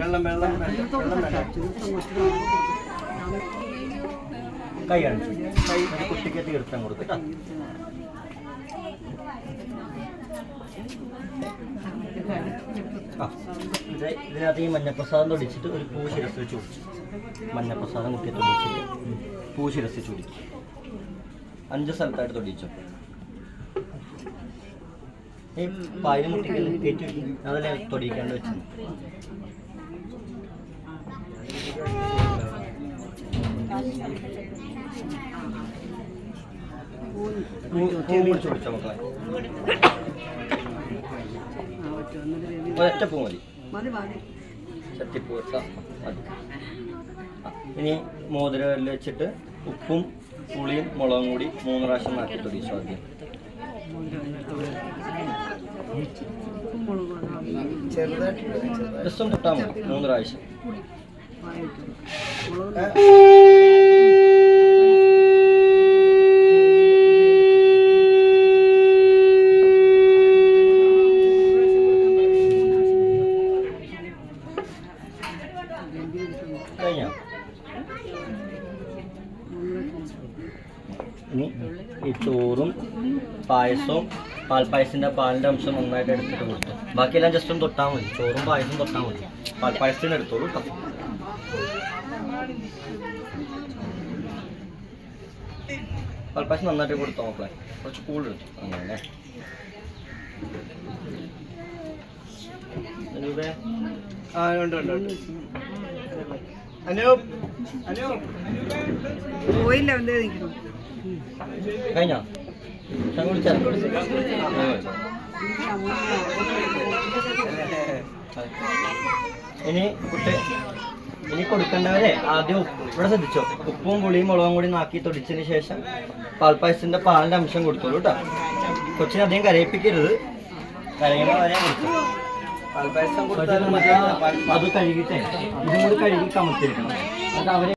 വെള്ളം വെള്ളം വെള്ളം. കൈ കുട്ടിക്ക് തീർത്ഥം കൊടുത്ത്. ഇതിനകത്ത് ഈ മഞ്ഞപ്രസാദം തൊടിച്ചിട്ട് ഒരു പൂ ശിരസ് വെച്ച് കുടിച്ചു. മഞ്ഞപ്രസാദം കുട്ടിയെ തൊടിച്ചിട്ട്. പൂ ശിരസ് വെച്ച് കുടിക്കും അഞ്ച് സ്ഥലത്തായിട്ട് തൊടിച്ചു. ഈ പായൽ കയറ്റി തൊടിയിക്കാണ്ട് ഒരൊറ്റ പൂ മതി. ചട്ടിപ്പൂ ഇനി മോതിരകല്ല് വെച്ചിട്ട് ഉപ്പും പുളിയും മുളകും കൂടി മൂന്ന് പ്രാവശ്യം മാറ്റി തൊടിച്ചു ആദ്യം ജസ്റ്റ് ഒന്ന് തൊട്ടാൽ മതി മൂന്ന് പ്രാവശ്യം കഴിഞ്ഞോ? ഇനി ഈ ചോറും പായസവും പാൽപ്പായസത്തിന്റെ പാലിന്റെ അംശം നന്നായിട്ട് എടുത്തിട്ട് കൊടുത്തു. ബാക്കിയെല്ലാം ജസ്റ്റ് ഒന്ന് തൊട്ടാൽ മതി. ചോറും പായസം തൊട്ടാൽ മതി. പാൽപ്പായസത്തിന് എടുത്തോളൂ കേട്ടോ പാൽപ്പായസം നന്നായിട്ട് കൊടുത്തോ മക്കളെ? കുറച്ച് കൂടുതലെടുത്തു അങ്ങനെ ആ ഉണ്ട് ഉണ്ട് ഉണ്ട്. അനൂപ് അനൂപ്. കഴിഞ്ഞോ? ഇനി കുട്ടി ഇനി കൊടുക്കേണ്ടവരെ ആദ്യം ഇവിടെ ശ്രദ്ധിച്ചോ? ഉപ്പും പുളിയും മുളകും കൂടി നാക്കി തൊടിച്ചതിന് ശേഷം പാൽപ്പായസത്തിന്റെ പാലിന്റെ അംശം കൊടുത്തോളൂ കേട്ടോ. കൊച്ചിനെ അധികം കരയിപ്പിക്കരുത്. കരയണ വരെ അത് കഴുകിട്ടേ ഇതും കൂടി കഴുകി കമത്തിരിക്കണം അത് അവരെ